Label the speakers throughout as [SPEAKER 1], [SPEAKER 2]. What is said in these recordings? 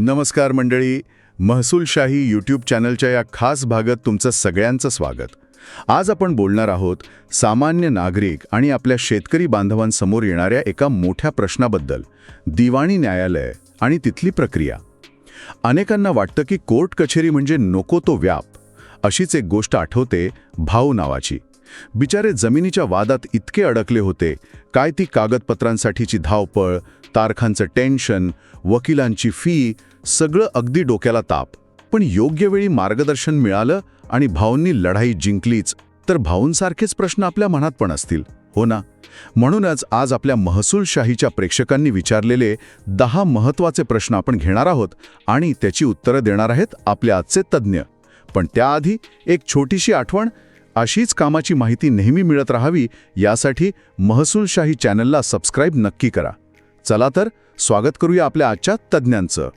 [SPEAKER 1] नमस्कार मंडळी महसूलशाही यूट्यूब चॅनलच्या या खास भागात तुमचं सगळ्यांचं स्वागत. आज आपण बोलणार आहोत सामान्य नागरिक आणि आपल्या शेतकरी बांधवांसमोर येणाऱ्या एका मोठ्या प्रश्नाबद्दल दिवाणी न्यायालय आणि तिथली प्रक्रिया. अनेकांना वाटतं की कोर्ट कचेरी म्हणजे नको तो व्याप अशीच एक गोष्ट आठवते भाऊ नावाची. बिचारे जमिनीच्या वादात इतके अडकले होते काय ती कागदपत्रांसाठीची धावपळ तारखांचं टेन्शन वकिलांची फी सगळं अगदी डोक्याला ताप. पण योग्य वेळी मार्गदर्शन मिळालं आणि भाऊंनी लढाई जिंकलीच तर भाऊंसारखेच प्रश्न आपल्या मनात पण असतील हो ना? म्हणूनच आज आपल्या महसूलशाहीच्या प्रेक्षकांनी विचारलेले दहा महत्त्वाचे प्रश्न आपण घेणार आहोत आणि त्याची उत्तरं देणार आहेत आपले आजचे तज्ज्ञ. पण त्याआधी एक छोटीशी आठवण अशीच कामाची माहिती नेहमी मिळत राहावी यासाठी महसूलशाही चॅनलला सबस्क्राईब नक्की करा. चला तर स्वागत करूया आपल्या आजच्या तज्ज्ञांचं.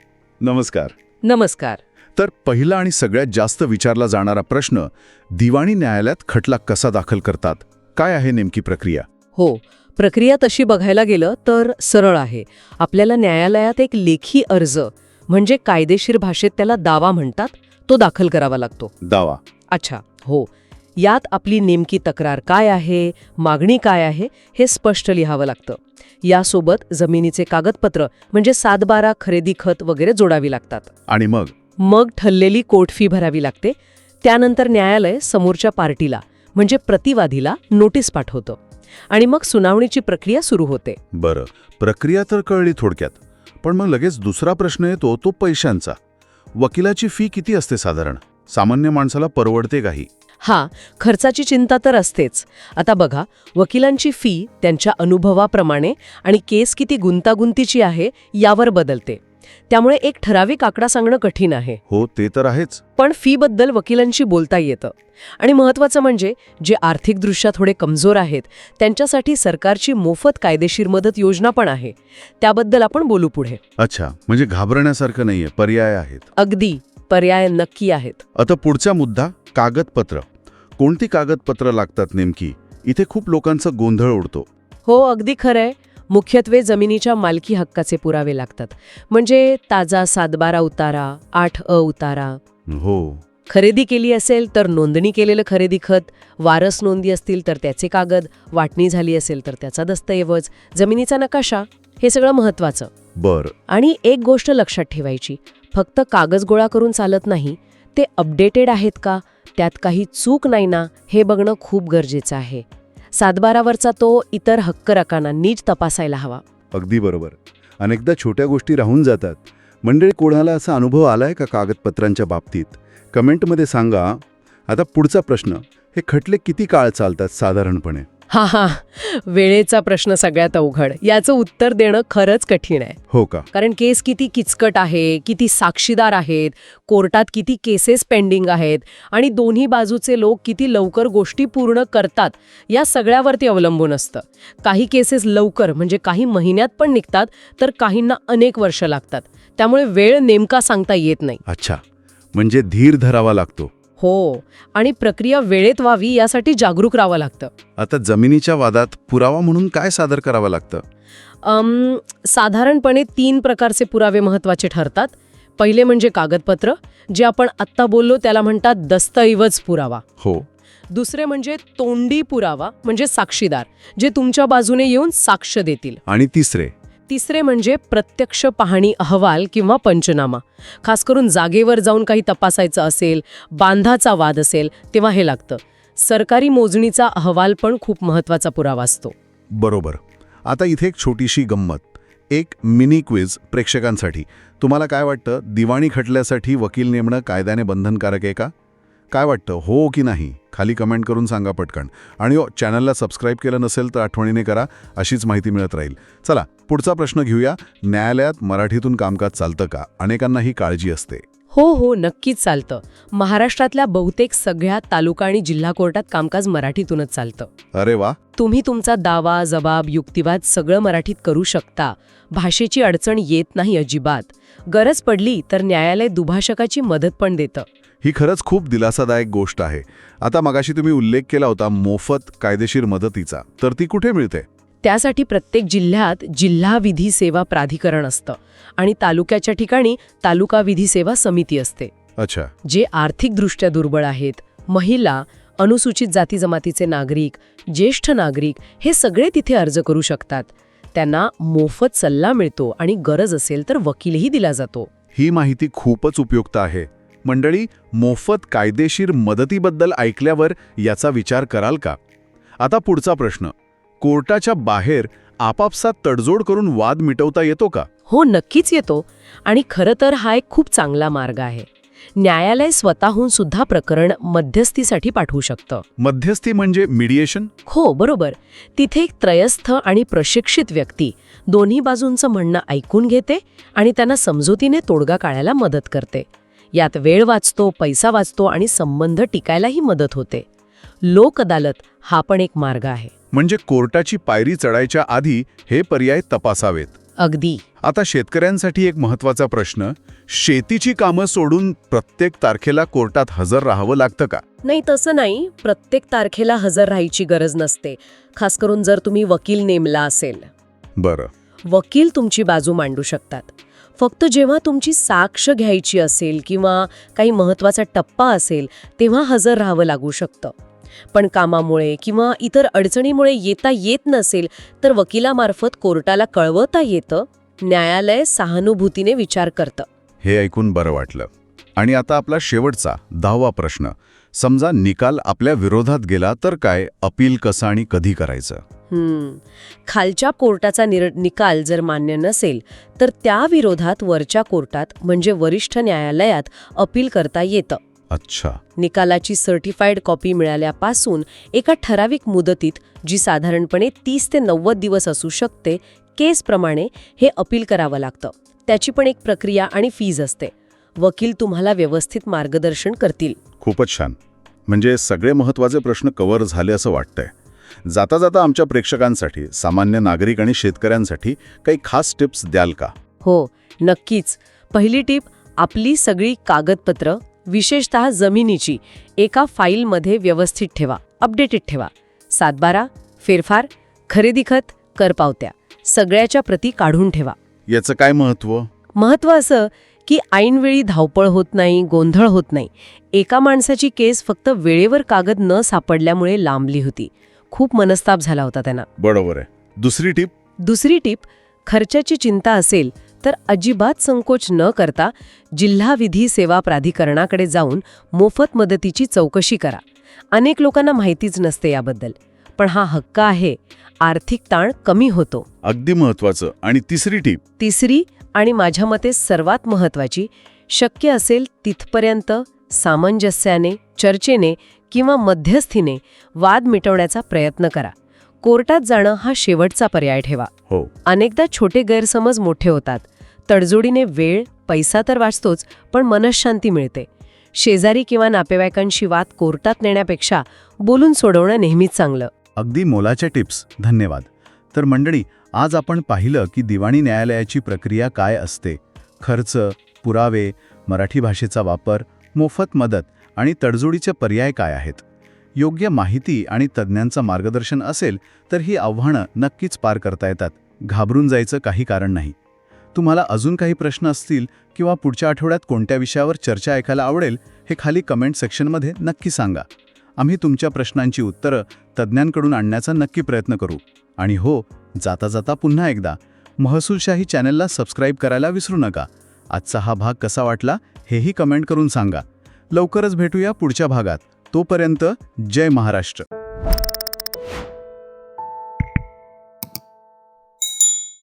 [SPEAKER 1] नमस्कार.
[SPEAKER 2] नमस्कार.
[SPEAKER 1] तर पहिला आणि सगळ्यात जास्त विचारला जाणारा प्रश्न दिवाणी न्यायालयात खटला कसा दाखल करतात? काय आहे नेमकी प्रक्रिया?
[SPEAKER 2] हो प्रक्रिया तशी बघायला गेलं तर सरळ आहे. आपल्याला न्यायालयात एक लेखी अर्ज म्हणजे कायदेशीर भाषेत त्याला दावा म्हणतात तो दाखल करावा लागतो.
[SPEAKER 1] दावा.
[SPEAKER 2] अच्छा हो. यात आपली नेमकी तक्रार काय आहे मागणी काय आहे हे स्पष्ट लिहावं लागतं. यासोबत जमिनीचे कागदपत्र म्हणजे सातबारा खरेदी खत वगैरे जोडावी लागतात.
[SPEAKER 1] आणि मग?
[SPEAKER 2] मग ठरलेली कोर्ट फी भरावी लागते. त्यानंतर न्यायालय समोरच्या पार्टीला म्हणजे प्रतिवादीला नोटीस पाठवतं. आणि मग सुनावणीची प्रक्रिया सुरू होते.
[SPEAKER 1] बरं. प्रक्रिया तर कळली थोडक्यात. पण मग लगेच दुसरा प्रश्न येतो तो पैशांचा. वकिलाची फी किती असते साधारण? सामान्य माणसाला परवडते काही.
[SPEAKER 2] हा खर्चाची चिंता तर असतेच. आता बघा वकिलांची फी त्यांच्या अनुभवाप्रमाणे आणि केस किती गुंतागुंतीची आहे यावर बदलते. त्यामुळे एक ठराविक आकडा सांगणं कठीण आहे.
[SPEAKER 1] हो ते तर आहेच.
[SPEAKER 2] पण फीबद्दल वकिलांशी बोलता येतं. आणि महत्त्वाचं म्हणजे जे आर्थिकदृष्ट्या थोडे कमजोर आहेत त्यांच्यासाठी सरकारची मोफत कायदेशीर मदत योजना पण आहे. त्याबद्दल आपण बोलू पुढे.
[SPEAKER 1] अच्छा म्हणजे घाबरण्यासारखं नाहीये पर्याय आहेत.
[SPEAKER 2] अगदी. पर्याय नक्की आहेत.
[SPEAKER 1] आता पुढचा मुद्दा कागदपत्र. कोणती कागदपत्र लागतात नेमकी? इथे खूप लोकांचा गोंधळ उडतो.
[SPEAKER 2] हो अगदी खरंय. मुख्यत्वे जमिनीच्या मालकी हक्काचे पुरावे लागतात. म्हणजे ताजा सातबारा उतारा आठ अ उतारा.
[SPEAKER 1] हो.
[SPEAKER 2] खरेदी केली असेल तर नोंदणी केलेलं खरेदी खत वारस नोंदी असतील तर त्याचे कागद वाटणी झाली असेल तर त्याचा दस्तऐवज जमिनीचा नकाशा हे सगळं महत्त्वाचं.
[SPEAKER 1] बर.
[SPEAKER 2] आणि एक गोष्ट लक्षात ठेवायची फक्त कागद गोळा करून चालत नाही ते अपडेटेड आहेत का? त्यात काही चूक नाही ना? हे बघणं खूप गरजेचं आहे. सातबारावरचा तो इतर हक्क रकानांनीच तपासायला हवा.
[SPEAKER 3] अगदी बरोबर. अनेकदा छोट्या गोष्टी राहून जातात. मंडळी कोणाला असा अनुभव आलाय का कागदपत्रांच्या बाबतीत? कमेंटमध्ये सांगा. आता पुढचा प्रश्न. हे खटले किती काळ चालतात साधारणपणे?
[SPEAKER 2] हा हा. वेळेचा प्रश्न सगळ्यात अवघड. याचं उत्तर देणं खरंच कठीण आहे.
[SPEAKER 3] हो का?
[SPEAKER 2] कारण केस किती किचकट आहे किती साक्षीदार आहेत कोर्टात किती केसेस पेंडिंग आहेत आणि दोन्ही बाजूचे लोक किती लवकर गोष्टी पूर्ण करतात या सगळ्यावरती अवलंबून असतं. काही केसेस लवकर म्हणजे काही महिन्यात पण निघतात तर काहींना अनेक वर्ष लागतात. त्यामुळे वेळ नेमका सांगता येत नाही.
[SPEAKER 3] अच्छा. म्हणजे धीर धरावा लागतो.
[SPEAKER 2] हो. आणि प्रक्रिया वेळेत व्हावी यासाठी जागरूक राहावं लागतं.
[SPEAKER 1] आता जमिनीच्या वादात पुरावा म्हणून काय सादर करावं लागतं?
[SPEAKER 2] अम, साधारणपणे तीन प्रकारचे पुरावे महत्त्वाचे ठरतात. पहिले म्हणजे कागदपत्र जे आपण आत्ता बोललो त्याला म्हणतात दस्तऐवज पुरावा.
[SPEAKER 1] हो.
[SPEAKER 2] दुसरे म्हणजे तोंडी पुरावा म्हणजे साक्षीदार जे तुमच्या बाजूने येऊन साक्ष देतील.
[SPEAKER 3] आणि तिसरे?
[SPEAKER 2] तिसरे म्हणजे प्रत्यक्ष पाहणी अहवाल किंवा पंचनामा. खास करून जागेवर जाऊन काही तपासायचं असेल बांधाचा वाद असेल तेव्हा हे लागतं. सरकारी मोजणीचा अहवाल पण खूप महत्त्वाचा पुरावा असतो.
[SPEAKER 1] बरोबर. आता इथे एक छोटीशी गंमत. एक मिनी क्विज प्रेक्षकांसाठी. तुम्हाला काय वाटतं? दिवाणी खटल्यासाठी वकील नेमणं कायद्याने बंधनकारक आहे का? काय वाटतं? हो की नाही? खाली कमेंट करून सांगा पटकन. आणि हो चॅनलला सबस्क्राईब केलं नसेल तर आठवणीने करा अशीच माहिती मिळत राहील. चला पुढचा प्रश्न घेऊया. न्यायालयात मराठीतून कामकाज चालतं का? अनेकांना ही काळजी असते.
[SPEAKER 2] हो हो नक्कीच चालतं. महाराष्ट्रातल्या बहुतेक सगळ्या तालुका आणि जिल्हा कोर्टात कामकाज मराठीतूनच चालतं.
[SPEAKER 1] अरे वा!
[SPEAKER 2] तुम्ही तुमचा दावा जबाब युक्तिवाद सगळं मराठीत करू शकता. भाषेची अडचण येत नाही अजिबात. गरज पडली तर न्यायालय दुभाषकाची मदत पण देतं.
[SPEAKER 1] ही खरंच खूप दिलासादायक गोष्ट आहे. आता मगाशी तुम्ही उल्लेख केला होता मोफत कायदेशीर मदतीचा. तर ती कुठे मिळते?
[SPEAKER 2] त्यासाठी प्रत्येक जिल्ह्यात जिल्हा विधी सेवा प्राधिकरण असतं आणि तालुक्याच्या ठिकाणी तालुका विधी सेवा समिती असते.
[SPEAKER 1] अच्छा.
[SPEAKER 2] जे आर्थिकदृष्ट्या दुर्बळ आहेत महिला अनुसूचित जाती जमातीचे नागरिक ज्येष्ठ नागरिक हे सगळे तिथे अर्ज करू शकतात. त्यांना मोफत सल्ला मिळतो आणि गरज असेल तर वकीलही दिला जातो.
[SPEAKER 1] ही माहिती खूपच उपयुक्त आहे. मंडळी मोफत कायदेशीर मदतीबद्दल ऐकल्यावर याचा विचार कराल का? आता पुढचा प्रश्न. कोर्टाच्या बाहेर आपापसात तडजोड करून वाद मिटवता येतो का?
[SPEAKER 2] हो नक्कीच येतो. आणि खरं तर हा एक खूप चांगला मार्ग आहे. न्यायालय स्वतःहून सुद्धा प्रकरण मध्यस्थीसाठी पाठवू शकतं.
[SPEAKER 1] मध्यस्थी म्हणजे मीडिएशन
[SPEAKER 2] हो बरोबर. तिथे एक त्रयस्थ आणि प्रशिक्षित व्यक्ती दोन्ही बाजूंचं म्हणणं ऐकून घेते आणि त्यांना समजुतीने तोडगा काढायला मदत करते. यात वेळ वाचतो पैसा वाचतो आणि संबंध टिकायलाही मदत होते. लोक अदालत हा पण एक मार्ग आहे.
[SPEAKER 1] म्हणजे कोर्टाची पायरी चढायच्या आधी हे पर्याय तपासावेत.
[SPEAKER 2] अगदी.
[SPEAKER 1] आता शेतकऱ्यांसाठी एक महत्त्वाचा प्रश्न शेतीची कामं सोडून प्रत्येक तारखेला कोर्टात हजर राहावं लागतं का?
[SPEAKER 2] नाही तसं नाही. प्रत्येक तारखेला हजर राहायची गरज नसते. खास करून जर तुम्ही वकील नेमला असेल.
[SPEAKER 1] बरं.
[SPEAKER 2] वकील तुमची बाजू मांडू शकतात. फक्त जेव्हा तुमची साक्ष घ्यायची असेल किंवा काही महत्त्वाचा टप्पा असेल तेव्हा हजर राहावं लागू शकतं. पण कामामुळे किंवा इतर अडचणीमुळे येता येत नसेल तर वकिलामार्फत कोर्टाला कळवता येतं न्यायालय सहानुभूतीने विचार करतं.
[SPEAKER 1] हे ऐकून बरं वाटलं. आणि आता आपला शेवटचा दहावा प्रश्न. समजा निकाल आपल्या विरोधात गेला तर काय? अपील कसं आणि कधी करायचं?
[SPEAKER 2] खालच्या कोर्टाचा निर निकाल जर मान्य नसेल तर त्या विरोधात वरच्या कोर्टात म्हणजे वरिष्ठ न्यायालयात अपील करता येतं.
[SPEAKER 1] अच्छा.
[SPEAKER 2] निकालाची सर्टिफाईड कॉपी मिळाल्यापासून एका ठराविक मुदतीत जी साधारणपणे तीस ते नव्वद दिवस असू शकते केसप्रमाणे हे अपील करावं लागतं. त्याची पण एक प्रक्रिया आणि फीज असते. वकील तुम्हाला व्यवस्थित मार्गदर्शन करतील.
[SPEAKER 1] खूपच छान. म्हणजे सगळे महत्त्वाचे प्रश्न कव्हर झाले असं वाटतंय. जाता जाता आमच्या प्रेक्षकांसाठी सामान्य नागरिक आणि शेतकऱ्यांसाठी काही खास टिप्स द्याल का?
[SPEAKER 2] हो नक्कीच. पहिली टीप आपली सगळी कागदपत्र विशेषतः जमिनीची एका फाईलमध्ये व्यवस्थित ठेवा अपडेटेड ठेवा. सातबारा फेरफार खरेदी खत करपावत्या सगळ्याच्या प्रती काढून ठेवा.
[SPEAKER 1] याचं काय महत्त्व
[SPEAKER 2] महत्त्व असं की ऐनवेळी धावपळ होत नाही गोंधळ होत नाही. एका माणसाची केस फक्त वेळेवर कागद न सापडल्यामुळे लांबली होती. खूप मनस्ताप झाला होता त्यांना.
[SPEAKER 1] बरोबर आहे. दुसरी टीप?
[SPEAKER 2] दुसरी टीप खर्चाची चिंता असेल तर अजिबात संकोच न करता जिल्हा विधी सेवा प्राधिकरणाकडे जाऊन मोफत मदतीची चौकशी करा. अनेक लोकांना माहितीच नसते याबद्दल पण हा हक्क आहे. आर्थिक ताण कमी होतो.
[SPEAKER 1] अगदी महत्त्वाचं. आणि तिसरी टीप?
[SPEAKER 2] तिसरी आणि माझ्या मते सर्वात महत्वाची शक्य असेल तिथपर्यंत सामंजस्याने चर्चेने किंवा मध्यस्थीने वाद मिटवण्याचा प्रयत्न करा. कोर्टात जाणं हा शेवटचा पर्याय ठेवा.
[SPEAKER 1] हो.
[SPEAKER 2] अनेकदा छोटे गैरसमज मोठे होतात. तडजोडीने वेळ पैसा तर वाचतोच पण मनशांती मिळते. शेजारी किंवा नातेवाईकांशी वाद कोर्टात नेण्यापेक्षा बोलून सोडवणं नेहमीच चांगलं.
[SPEAKER 1] अगदी मोलाच्या टिप्स. धन्यवाद. तर मंडळी आज आपण पाहिलं की दिवाणी न्यायालयाची प्रक्रिया काय असते? खर्च पुरावे मराठी भाषेचा वापर मोफत मदत आणि तडजोडीचे पर्याय काय आहेत? योग्य माहिती आणि तज्ज्ञांचं मार्गदर्शन असेल तर ही आव्हानं नक्कीच पार करता येतात. घाबरून जायचं काही कारण नाही. तुम्हाला अजून काही प्रश्न असतील किंवा पुढच्या आठवड्यात कोणत्या विषयावर चर्चा ऐकायला आवडेल हे खाली कमेंट सेक्शनमध्ये नक्की सांगा. आम्ही तुमच्या प्रश्नांची उत्तरं तज्ज्ञांकडून आणण्याचा नक्की प्रयत्न करू. आणि हो जाता जाता पुन्हा एकदा महसूलशाही चॅनलला सबस्क्राईब करायला विसरू नका. आजचा हा भाग कसा वाटला हेही कमेंट करून सांगा. लवकरच भेटूया पुढच्या भागात. तोपर्यंत जय महाराष्ट्र.